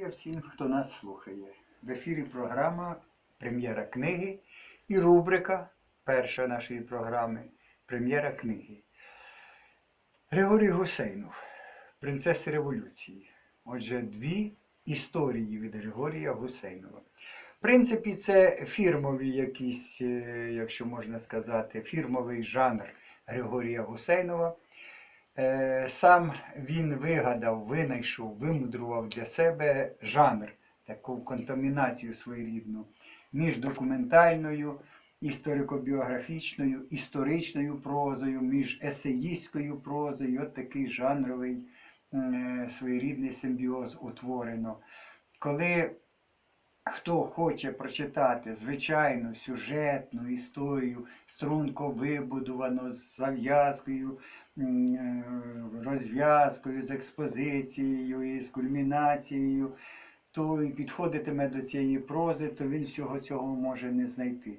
Я всім, хто нас слухає. В ефірі програма Прем'єра книги і рубрика перша нашої програми Прем'єра книги. Григорій Гусейнов, Принцеси революції. Отже, дві історії від Григорія Гусейнова. В принципі, це фірмові якісь, е, якщо можна сказати, фірмовий жанр Григорія Гусейнова. Е, Сам він вигадав, винайшов, вимудрував для себе жанр, таку контамінацію своєрідну між документальною, історико-біографічною, історичною прозою, між есеїстською прозою. От такий жанровий е, своєрідний симбіоз утворено. Коли хто хоче прочитати звичайну сюжетну історію, струнко вибудовану з зав'язкою, е, розв'язкою, з експозицією і з кульмінацією, то і підходитиме до цієї прози, то він всього цього може не знайти.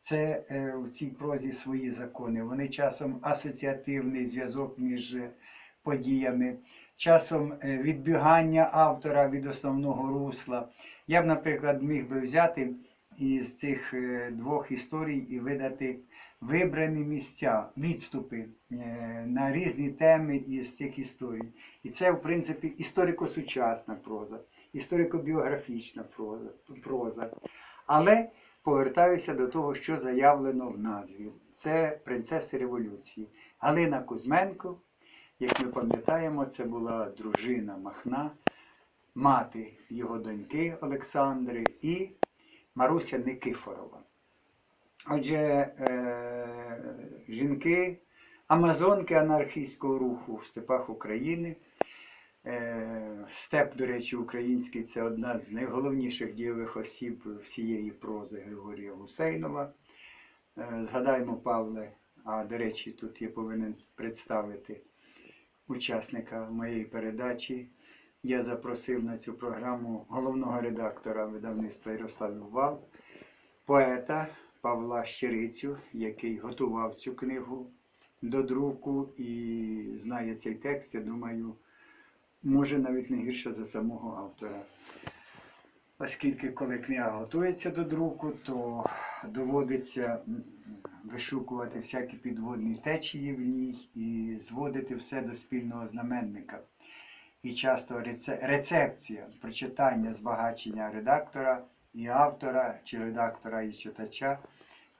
Це е, в цій прозі свої закони. Вони часом асоціативний зв'язок між е, подіями, часом е, відбігання автора від основного русла. Я б, наприклад, міг би взяти із цих е, двох історій і видати вибрані місця, відступи е, на різні теми із цих історій. І це, в принципі, історико-сучасна проза, історико-біографічна проза, проза. Але повертаюся до того, що заявлено в назві. Це принцеси революції. Галина Кузьменко, як ми пам'ятаємо, це була дружина Махна, мати його доньки Олександри і Маруся Никифорова. Отже, е- жінки, амазонки анархійського руху в степах України. Е, Степ, до речі, український це одна з найголовніших дієвих осіб всієї прози Григорія Гусейнова. Е, Згадаємо, Павле, а до речі, тут я повинен представити учасника моєї передачі. Я запросив на цю програму головного редактора видавництва Ярославів Вал, поета Павла Щерицю, який готував цю книгу до друку і знає цей текст, я думаю, може навіть не гірше за самого автора. Оскільки коли книга готується до друку, то доводиться вишукувати всякі підводні течії в ній і зводити все до спільного знаменника. І часто рецепція прочитання збагачення редактора і автора, чи редактора і читача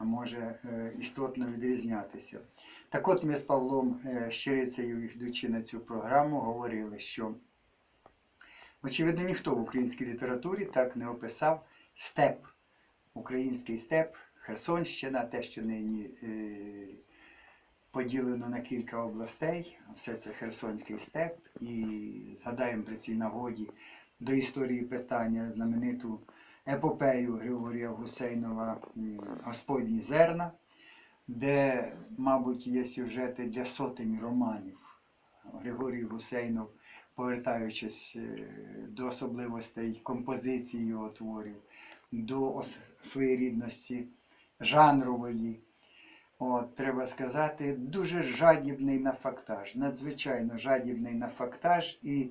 може е, істотно відрізнятися. Так от ми з Павлом е, Щирицею, йдучи на цю програму, говорили, що Очевидно, ніхто в українській літературі так не описав степ, український степ, Херсонщина, те, що нині е, поділено на кілька областей, все це Херсонський степ. І згадаємо при цій нагоді до історії питання знамениту епопею Григорія Гусейнова Господні зерна, де, мабуть, є сюжети для сотень романів. Григорій Гусейнов повертаючись е, до особливостей композиції його творів, до ос- своєрідності жанрової. От, треба сказати, дуже жадібний на фактаж, надзвичайно жадібний на фактаж, і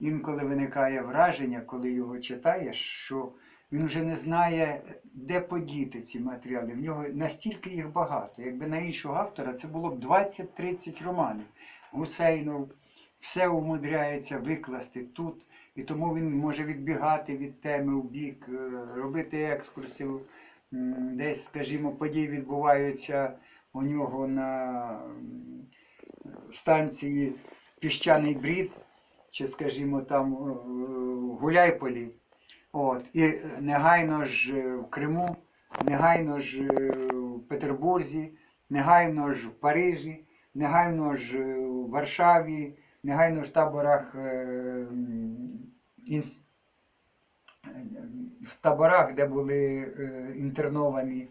інколи виникає враження, коли його читаєш, що він вже не знає, де подіти ці матеріали. В нього настільки їх багато. Якби на іншого автора це було б 20-30 романів. Гусейнов все умудряється викласти тут, і тому він може відбігати від теми в бік, е, робити екскурси. Десь, скажімо, події відбуваються у нього на станції Піщаний Брід, чи, скажімо, там е, в Гуляйполі. От, і негайно ж е, в Криму, негайно ж е, в Петербурзі, негайно ж в Парижі, негайно ж в Варшаві, негайно ж в таборах е, в таборах, де були е, інтерновані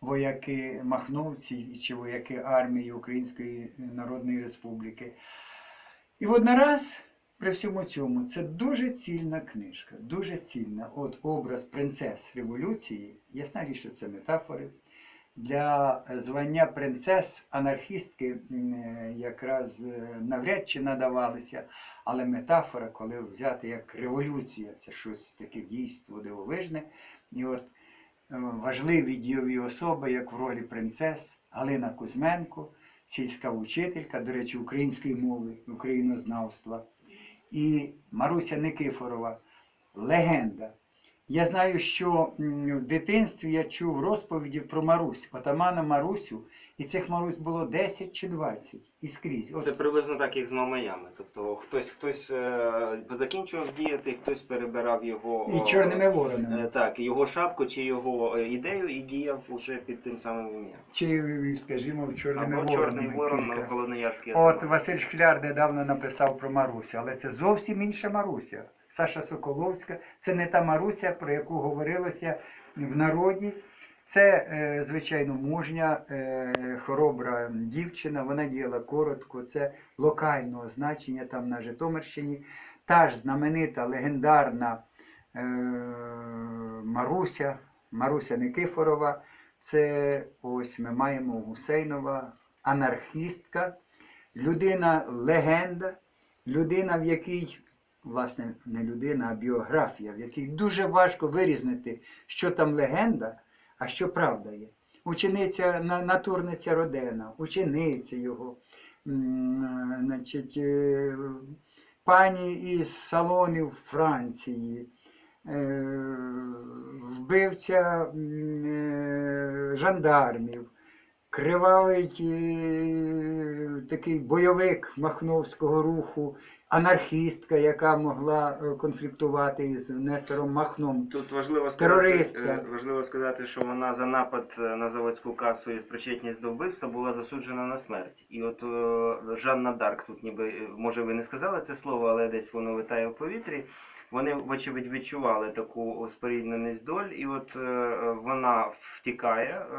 вояки Махновці чи вояки армії Української Народної Республіки. І воднораз при всьому цьому це дуже цільна книжка, дуже цільна. От образ принцес революції, ясна річ, що це метафори. Для звання принцес анархістки е, якраз е, навряд чи надавалися, але метафора, коли взяти як революція, це щось таке дійство дивовижне. І от е, важливі дійові особи, як в ролі принцес Галина Кузьменко, сільська вчителька, до речі, української мови, українознавства, і Маруся Никифорова, легенда. Я знаю, що в дитинстві я чув розповіді про Марусь, отамана Марусю, і цих Марусь було 10 чи 20 і скрізь. От, Це приблизно так, як з мамаями. Тобто хтось хтось е, закінчував діяти, хтось перебирав його і чорними воронами. е, так, його шапку чи його е, ідею і діяв уже під тим самим ім'ям. Чи, скажімо, чорними Або чорний ворон кілька. холодноярський От. Василь Шкляр недавно написав про Марусю, але це зовсім інша Маруся. Саша Соколовська. Це не та Маруся, про яку говорилося в народі. Це, е, звичайно, мужня, е, хоробра дівчина. Вона діяла коротко. Це локального значення там на Житомирщині. Та ж знаменита легендарна е, Маруся, Маруся Никифорова. Це ось ми маємо Гусейнова, анархістка, людина легенда, людина, в якій, власне, не людина, а біографія, в якій дуже важко вирізнити, що там легенда, а що правда є. Учениця, натурниця Родена, учениця його, е, значить, е, пані із салонів Франції, е, вбивця жандармів, кривавий такий бойовик Махновського руху, анархістка, яка могла е, конфліктувати із Нестором Махном. Тут важливо сказати, е, важливо сказати, що вона за напад е, на заводську касу і причетність до вбивства була засуджена на смерть. І от е, Жанна Дарк, тут ніби, може ви не сказали це слово, але десь воно витає в повітрі. Вони, вочевидь, відчували таку спорідненість доль, і от е, вона втікає е,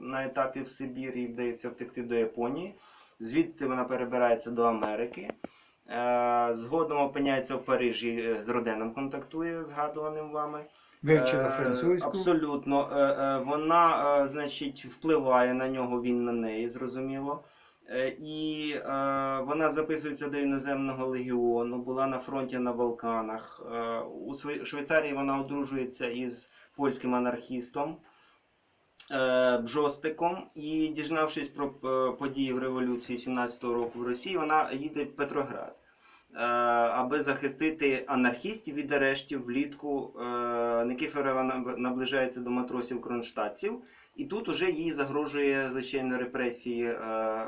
на етапі в Сибір і вдається втекти до Японії. Звідти вона перебирається до Америки. Е, Згодом опиняється в Парижі, е, з Роденом контактує, згадуваним вами. Вивчила Е, французьку. Абсолютно. Вона, значить, впливає на нього, він на неї, зрозуміло. І вона записується до іноземного легіону, була на фронті на Балканах. У Швейцарії вона одружується із польським анархістом. Е, Бжостиком, і дізнавшись про е, події в революції 17-го року в Росії, вона їде в Петроград, е, аби захистити анархістів від арештів влітку. е, Никифорова наближається до матросів кронштадтів, і тут уже їй загрожує звичайно репресії, е, е,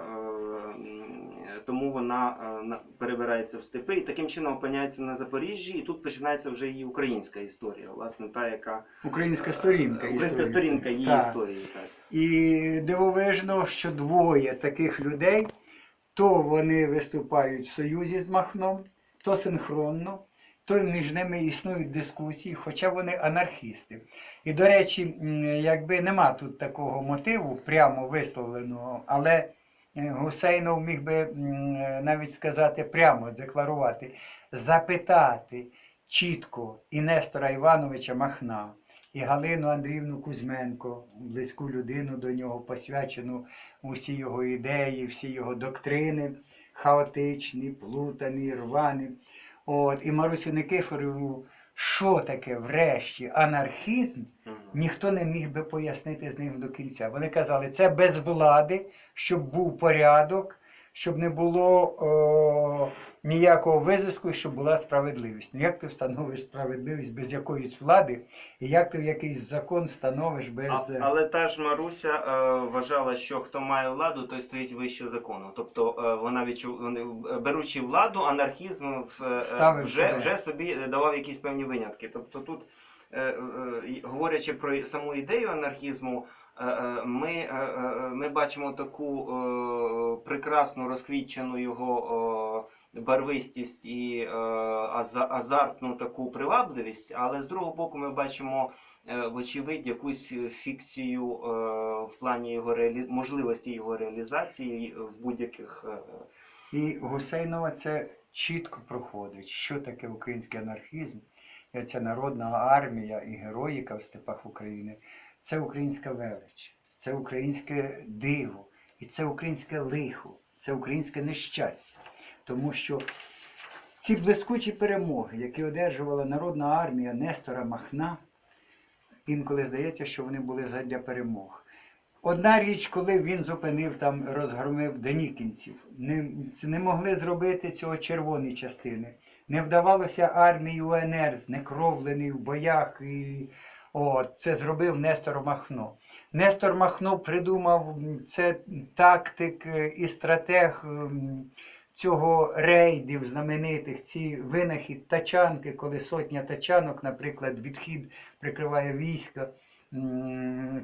тому вона е, перебирається в степи і таким чином опиняється на Запоріжжі. І тут починається вже її українська історія, власне, та яка Українська сторінка. Українська історії. сторінка її Так. історії. Так. І дивовижно, що двоє таких людей, то вони виступають в союзі з Махном, то синхронно, то між ними існують дискусії, хоча вони анархісти. І, до речі, якби нема тут такого мотиву прямо висловленого, але е, Гусейнов міг би навіть сказати прямо, декларувати, запитати чітко і Нестора Івановича Махна, і Галину Андріївну Кузьменко, близьку людину до нього, посвячену усі його ідеї, всі його доктрини, хаотичні, плутані, рвані. От, і Марусю Никифорову, що таке врешті анархізм, ніхто не міг би пояснити з ним до кінця. Вони казали, це без влади, щоб був порядок, щоб не було о, ніякого визиску, щоб була справедливість. Ну як ти встановиш справедливість без якоїсь влади, і як ти якийсь закон встановиш без. А, е, але та ж Маруся е, вважала, що хто має владу, той стоїть вище закону. Тобто е, вона відчув, е, беручи владу, анархізм в, е, вже, вже собі давав якісь певні винятки. Тобто тут, е, е, е, говорячи про саму ідею анархізму, е, е, ми, е, е, ми бачимо таку е, прекрасну розквітчену його. е, Барвистість і е, азартну таку привабливість, але з другого боку ми бачимо е, вочевидь якусь фікцію е, в плані його реалі... можливості його реалізації в будь-яких. е, І Гусейнова це чітко проходить, що таке український анархізм, ця народна армія і героїка в степах України це українська велич. це українське диво, і це українське лихо, це українське нещастя. Тому що ці блискучі перемоги, які одержувала Народна армія Нестора Махна, інколи здається, що вони були задля перемог. Одна річ, коли він зупинив там, розгромив денікінців, не, не могли зробити цього червоні частини. Не вдавалося армії УНР, знекровлений в боях. І, от, це зробив Нестор Махно. Нестор Махно придумав це тактик е, і стратег цього рейдів знаменитих, ці винахід тачанки, коли сотня тачанок, наприклад, відхід прикриває війська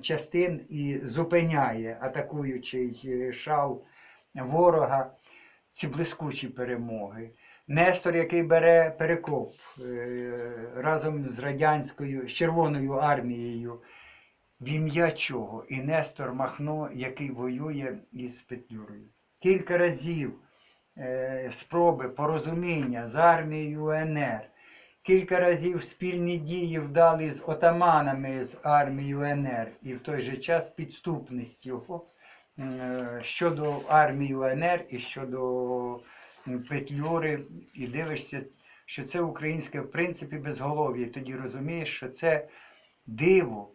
частин і зупиняє атакуючий е, шал ворога ці блискучі перемоги. Нестор, який бере перекоп е, разом з радянською, з Червоною армією, в ім'я чого? І Нестор Махно, який воює із Петлюрою. Кілька разів е, спроби порозуміння з армією УНР, кілька разів спільні дії вдали з отаманами з армією УНР і в той же час підступність його е, щодо армії УНР і щодо Петлюри, і дивишся, що це українське в принципі безголов'я, і тоді розумієш, що це диво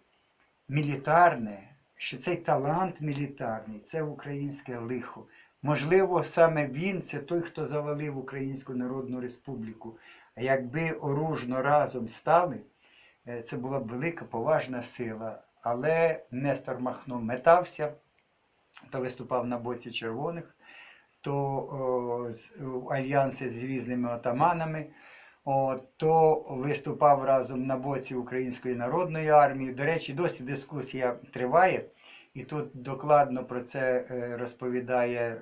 мілітарне, що цей талант мілітарний це українське лихо. Можливо, саме він це той, хто завалив Українську Народну Республіку. А якби оружно разом стали, е, це була б велика поважна сила. Але Нестор Махно метався, то виступав на боці червоних, то в альянсі з різними отаманами, о, то виступав разом на боці Української народної армії. До речі, досі дискусія триває, і тут докладно про це е, розповідає е,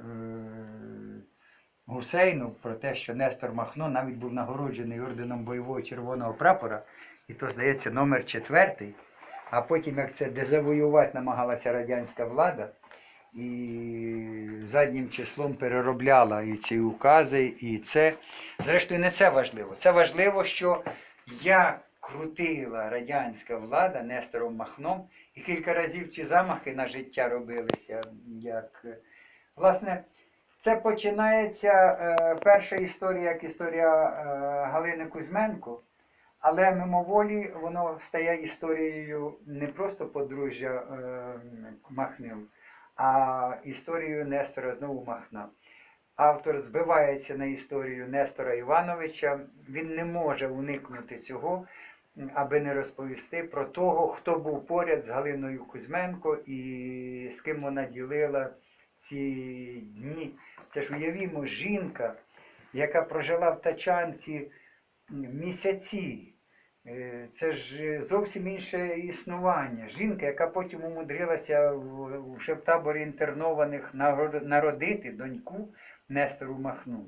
Гусейнов, про те, що Нестор Махно навіть був нагороджений орденом бойового червоного прапора, і то, здається, номер четвертий. А потім, як це дезавоювати намагалася радянська влада, і заднім числом переробляла і ці укази, і це. Зрештою, не це важливо. Це важливо, що як крутила радянська влада Нестором Махном, і кілька разів ці замахи на життя робилися. Як... Власне, це починається е, перша історія, як історія е, Галини Кузьменко. Але мимоволі воно стає історією не просто подружжя е, Махнів, а історією Нестора знову Махна. Автор збивається на історію Нестора Івановича. Він не може уникнути цього, аби не розповісти про того, хто був поряд з Галиною Кузьменко і з ким вона ділила ці дні. Це ж уявімо, жінка, яка прожила в Тачанці місяці. Е, Це ж е, зовсім інше існування. Жінка, яка потім умудрилася вже в таборі інтернованих народити доньку Нестору Махну.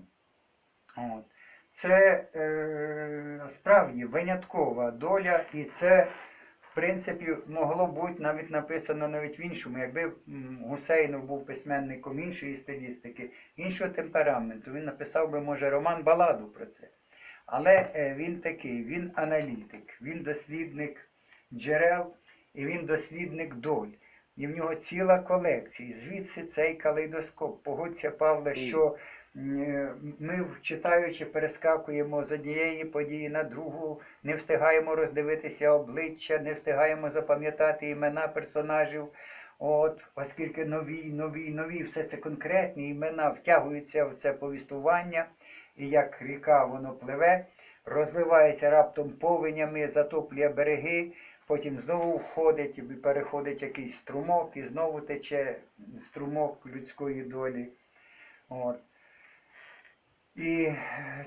От. Це е, справді виняткова доля, і це, в принципі, могло бути навіть написано навіть в іншому. Якби Гусейнов був письменником іншої стилістики, іншого темпераменту, він написав би, може, роман баладу про це. Але е, він такий, він аналітик, він дослідник джерел і він дослідник доль. І в нього ціла колекція. І звідси цей калейдоскоп. Погодься, Павле, що е, ми, читаючи, перескакуємо з однієї події на другу, не встигаємо роздивитися обличчя, не встигаємо запам'ятати імена персонажів. От, оскільки нові, нові, нові, все це конкретні імена втягуються в це повістування, і як ріка воно пливе, розливається раптом повенями, затоплює береги, потім знову входить переходить якийсь струмок, і знову тече струмок людської долі. От. І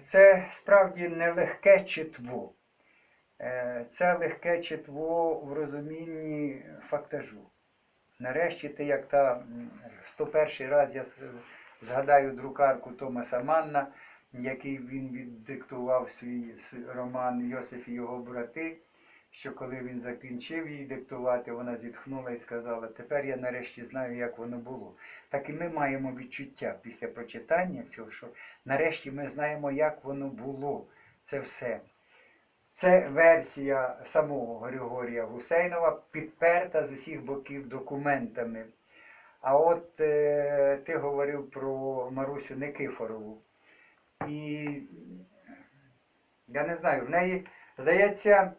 це справді нелегке читво. Е, Це легке читво в розумінні фактажу. Нарешті ти, як та 101 раз я згадаю друкарку Томаса Манна, який він віддиктував свій роман Йосиф і його брати, що коли він закінчив її диктувати, вона зітхнула і сказала, тепер я нарешті знаю, як воно було. Так і ми маємо відчуття після прочитання цього, що нарешті ми знаємо, як воно було. Це все. Це версія самого Григорія Гусейнова, підперта з усіх боків документами. А от е, ти говорив про Марусю Никифорову. І я не знаю, в неї, здається,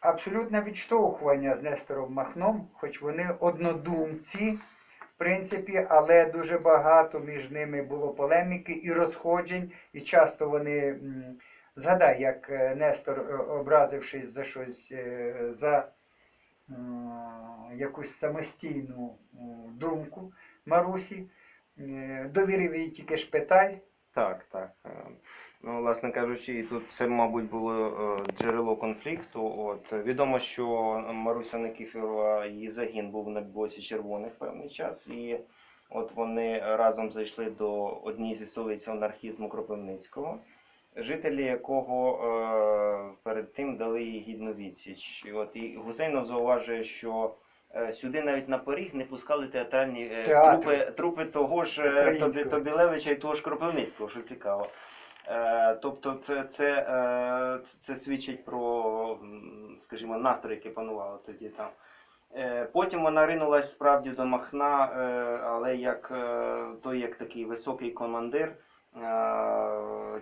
абсолютне відштовхування з Нестором Махном, хоч вони однодумці, в принципі, але дуже багато між ними було полеміки і розходжень, і часто вони. Згадай, як е, Нестор, е, образившись за щось, е, за якусь самостійну думку Марусі, довірив їй тільки шпиталь. Так, так. Е, Ну, власне кажучи, і тут це, мабуть, було е, джерело конфлікту. От е, відомо, що Маруся Никифорова, її загін був на боці червоних певний час, і от вони разом зайшли до однієї зі столиць анархізму Кропивницького, жителі якого е, перед тим дали їй гідну відсіч. І От і Гусейнов зауважує, що сюди навіть на поріг не пускали театральні е, Театри. трупи, трупи того ж е, Тобі- Тобілевича і того ж Кропивницького, що цікаво. Е, Тобто це, це, е, це, це свідчить про, скажімо, настрої, які панували тоді там. Е, Потім вона ринулась справді до Махна, е, але як е, той як такий високий командир, е,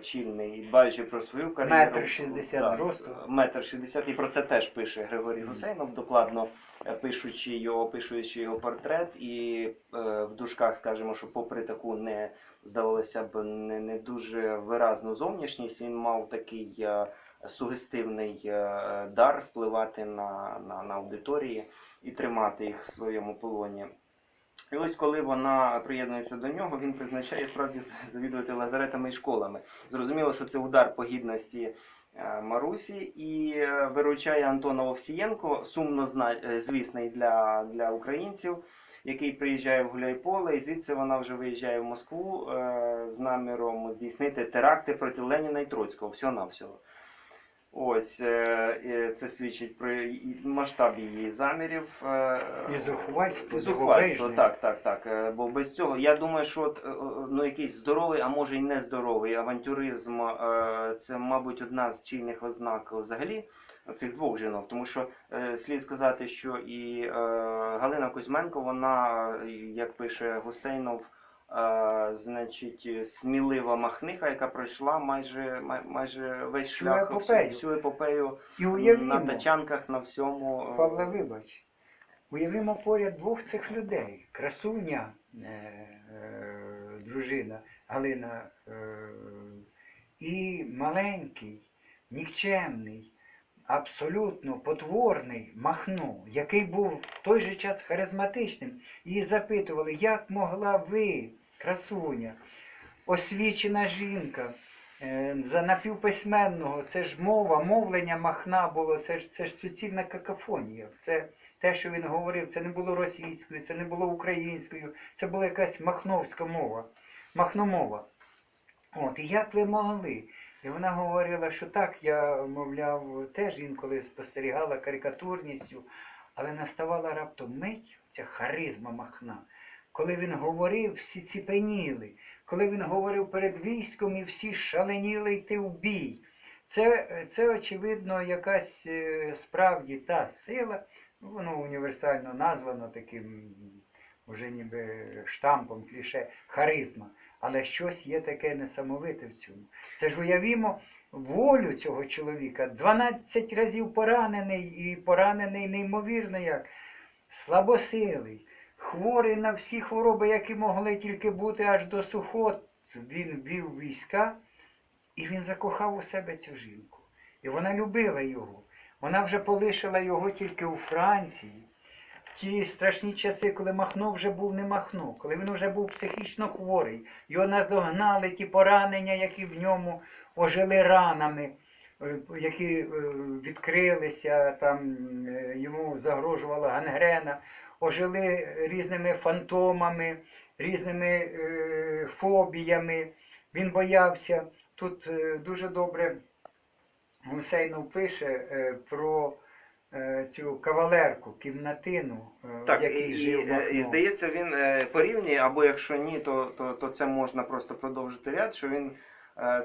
чільний, і дбаючи про свою кар'єру. Метр шістдесят зросту. Метр шістдесят, і про це теж пише Григорій Гусейнов, докладно е, пишучи його, описуючи його портрет, і е, в дужках скажемо, що попри таку не здавалося б не, не дуже виразну зовнішність, він мав такий е, сугестивний е, дар впливати на, на, на аудиторії і тримати їх в своєму полоні. І ось коли вона приєднується до нього, він призначає справді завідувати лазаретами і школами. Зрозуміло, що це удар по гідності е, Марусі і е, виручає Антона Овсієнко, сумно е, звісний для, для українців, який приїжджає в Гуляйполе, і звідси вона вже виїжджає в Москву з наміром здійснити теракти проти Леніна і Троцького, всього-навсього. Ось е, е, це свідчить про масштаб її замірів. е, І зухвальство, і Зухвальство, так, так, так. Бо без цього я думаю, що от, ну, якийсь здоровий, а може й нездоровий авантюризм це, мабуть, одна з чільних ознак взагалі цих двох жінок. Тому що слід сказати, що і Галина Кузьменко, вона, як пише Гусейнов, значить, смілива махниха, яка пройшла майже, май- майже весь Всю шлях, епопею. всю епопею І на тачанках, на всьому. е, Павле, вибач, уявімо поряд двох цих людей. Красуня, е, е, дружина Галина, е, і маленький, нікчемний, абсолютно потворний Махно, який був в той же час харизматичним. Її запитували, як могла ви, красуня, освічена жінка, е, за напівписьменного, це ж мова, мовлення Махна було, це ж, це ж суцільна какафонія. Це те, що він говорив, це не було російською, це не було українською, це була якась махновська мова, махномова. От, і як ви могли? І вона говорила, що так, я, мовляв, теж інколи спостерігала карикатурністю, але наставала раптом мить, ця харизма Махна. Коли він говорив, всі ціпеніли. Коли він говорив перед військом, і всі шаленіли йти в бій. Це, це очевидно, якась е, справді та сила, воно універсально названо таким уже ніби штампом, кліше, харизма. Але щось є таке несамовите в цьому. Це ж уявімо волю цього чоловіка, 12 разів поранений і поранений неймовірно як слабосилий, хворий на всі хвороби, які могли тільки бути аж до сухот. Він вів війська, і він закохав у себе цю жінку. І вона любила його. Вона вже полишила його тільки у Франції. В ті страшні часи, коли Махно вже був не Махно, коли він вже був психічно хворий, його наздогнали ті поранення, які в ньому ожили ранами, е, які е, відкрилися, там е, йому загрожувала гангрена, ожили різними фантомами, різними е, фобіями. Він боявся. Тут е, дуже добре Гусейнов пише е, про цю кавалерку, кімнатину, Так, в якій і, жив Махно. і здається, він порівнює, або якщо ні, то, то, то це можна просто продовжити ряд, що він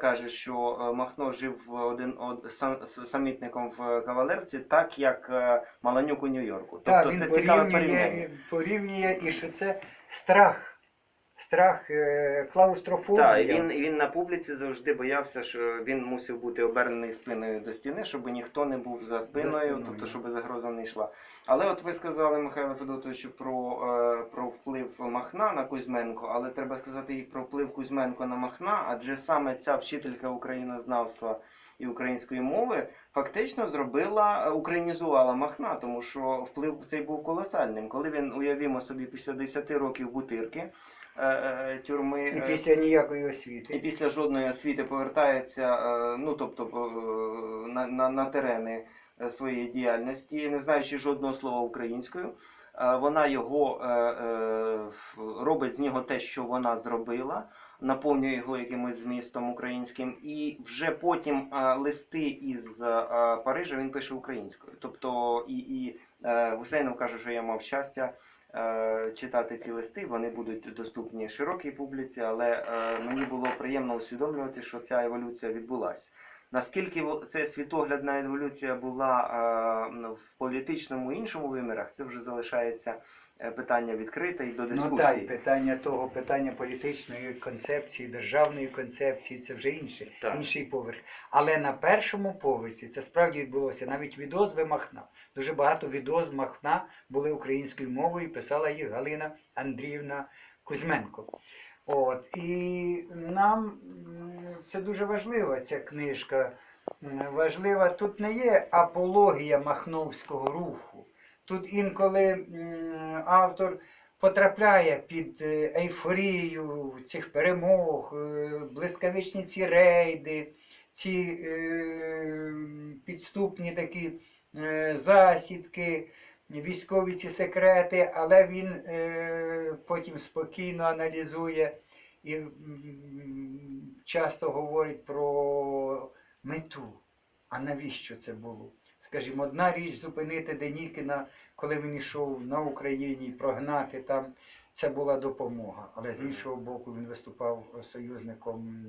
каже, що е, Махно жив один од, сам, самітником в Кавалерці, так як е, Маланюк у Нью-Йорку. Тобто Так, він це цікаве порівняння. порівнює, порівнює і що це страх. Страх, е, клаустрофобія. Так, він, він на публіці завжди боявся, що він мусив бути обернений спиною до стіни, щоб ніхто не був за спиною, спиною. тобто щоб загроза не йшла. Але от ви сказали, Михайло Федотовичу, про, е, про вплив Махна на Кузьменко, але треба сказати і про вплив Кузьменко на Махна, адже саме ця вчителька українознавства і української мови фактично зробила, е, українізувала Махна, тому що вплив цей був колосальним. Коли він, уявімо собі, після 10 років бутирки. Е, е, Тюрми І е, після ніякої і після жодної освіти повертається ну, тобто, на, на, на терени своєї діяльності, не знаючи жодного слова українською. Вона його робить з нього те, що вона зробила, наповнює його якимось змістом українським, і вже потім листи із Парижа він пише українською. Тобто і, і Гусейнов каже, що я мав щастя читати ці листи, вони будуть доступні широкій публіці, але е, мені було приємно усвідомлювати, що ця еволюція відбулася. Наскільки ця світоглядна еволюція була е, в політичному іншому вимірах, це вже залишається е, питання відкрите і до Ну так, питання того, питання політичної концепції, державної концепції, це вже інше, Так. інший поверх. Але на першому поверсі це справді відбулося. Навіть відозви Махна. Дуже багато відозв Махна були українською мовою, писала їх Галина Андріївна Кузьменко. От, і нам це дуже важлива ця книжка. Важлива тут не є апологія махновського руху. Тут інколи автор потрапляє під е, ейфорію цих перемог, е, блискавичні ці рейди, ці е, підступні такі засідки, військові ці секрети, але він потім спокійно аналізує і часто говорить про мету. А навіщо це було? Скажімо, одна річ зупинити Денікіна, коли він йшов на Україні, прогнати там, це була допомога. Але з іншого боку, він виступав союзником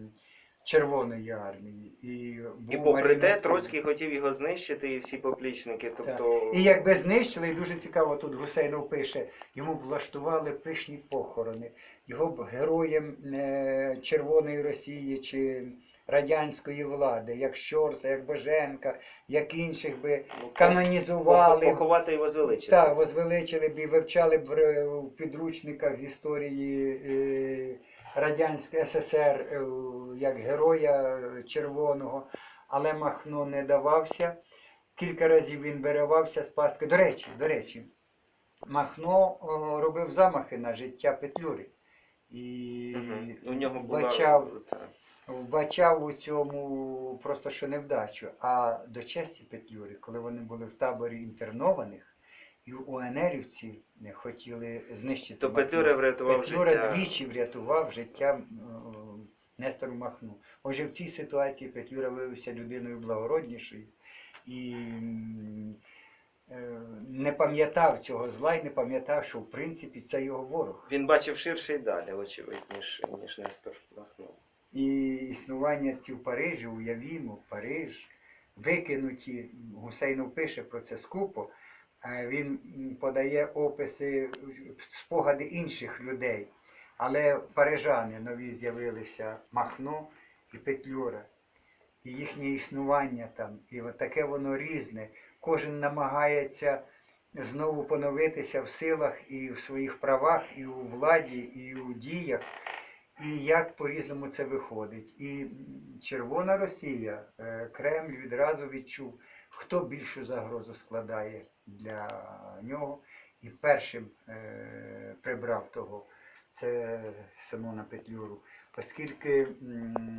Червоної армії. І, був І попри те. Троцький хотів його знищити, і всі поплічники. Тобто, І якби знищили, і дуже цікаво, тут Гусейнов пише, йому влаштували пишні похорони. Його б героєм е, Червоної Росії чи радянської влади, як Щорса, як Боженка, як інших би ну, канонізували. поховати його звеличити. Так, возвеличили б і вивчали б в, підручниках з історії е, Радянського СССР е, як героя Червоного, але Махно не давався. Кілька разів він виривався з пастки. До речі, до речі, Махно робив замахи на життя Петлюри. І Мгм. У нього була. Вбачав у цьому просто що невдачу. А до честі Петлюри, коли вони були в таборі інтернованих, і УНРівці не хотіли знищити. То. Петлюра врятував Петлюра життя. двічі врятував життя Нестору Махну. Отже, в цій ситуації Петлюра виявився людиною благороднішою і е, не пам'ятав цього зла і не пам'ятав, що в принципі це його ворог. Він бачив ширше і далі, очевидь, ніж, ніж Нестор Махно. І існування ці в Парижі, уявімо, Париж, викинуті, Гусейнов пише про це скупо, е, він подає описи, спогади інших людей. Але парижани нові з'явилися Махно і Петлюра, і їхнє існування там, і от таке воно різне. Кожен намагається знову поновитися в силах і в своїх правах, і у владі, і у діях. І як по-різному це виходить. І Червона Росія, е, Кремль відразу відчув, хто більшу загрозу складає для нього. І першим е, прибрав того це Симона Петлюру, оскільки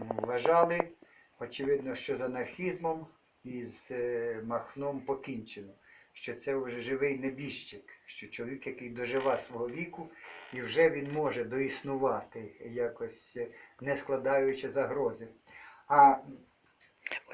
вважали, очевидно, що з анархізмом і з е, Махном покінчено, що це вже живий небіжчик, що чоловік, який дожива свого віку, і вже він може доіснувати якось, не складаючи загрози. А